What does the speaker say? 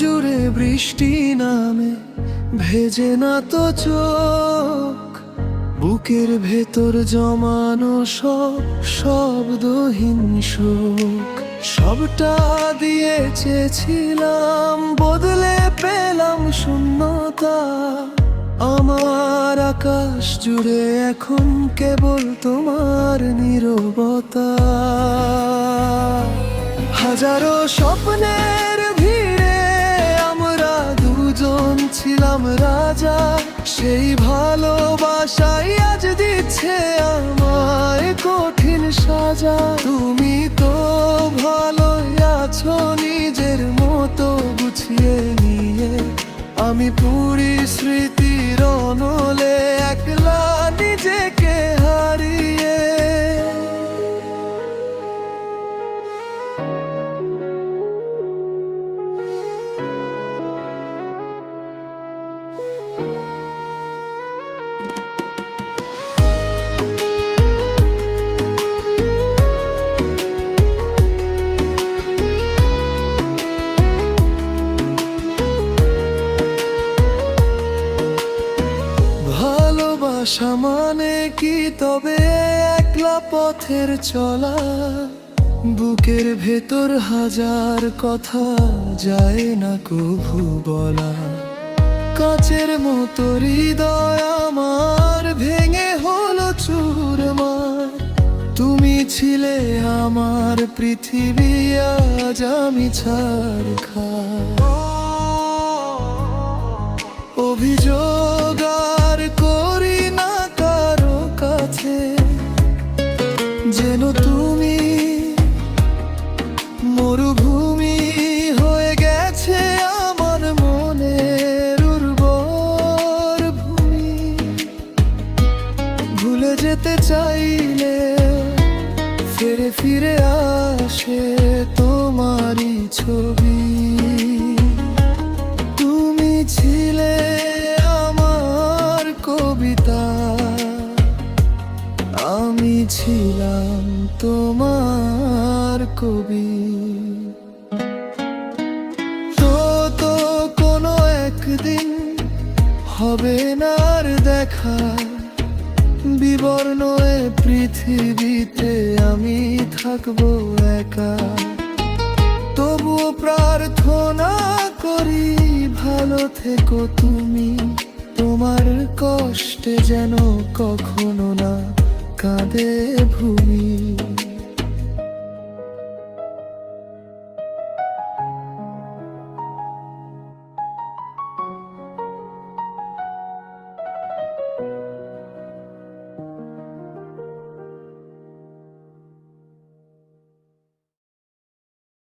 জুড়ে বৃষ্টি নামে, ভেজে না তো চোখ। বুকের ভেতর জমানো সব শব্দহীন শোক সবটা দিয়ে চেয়েছিলাম, বদলে পেলাম শূন্যতা। আমার আকাশ জুড়ে এখন কেবল তোমার নীরবতা। হাজারো স্বপ্নের ছিলাম রাজা, সেই ভালোবাসাই আজ দিচ্ছে আমায় কঠিন সাজা। তুমি তো ভালো আছো নিজের মতো গুছিয়ে নিয়ে। আমি পুরী স্মৃতির ভালোবাসা মানে কি? তবে একলা পথের চলা। বুকের ভেতর হাজার কথা যায় না কভু বলা। কাচের মতো হৃদয় আমার, ভেঙে হলো চুরমার তুমি ছিলে আমার পৃথিবী, আজ আমি ছাড় খা। অভিযোগ মরুভূমি হয়ে গেছে আমার মনের উর্বর ভূমি। ভুলে যেতে চাইলে ফিরে ফিরে আসে তোমারই ছবি। তুমি ছিলে আমার কবিতা। আমি ছিলাম তোমার কবি। তো তো কোনো একদিন হবে না আর দেখা। বিবর্ণ এ পৃথিবীতে আমি থাকব একা। তবুও প্রার্থনা করি, ভালো থেকো তুমি। তোমার কষ্টে যেন কখনো না কাঁদে ভূমি।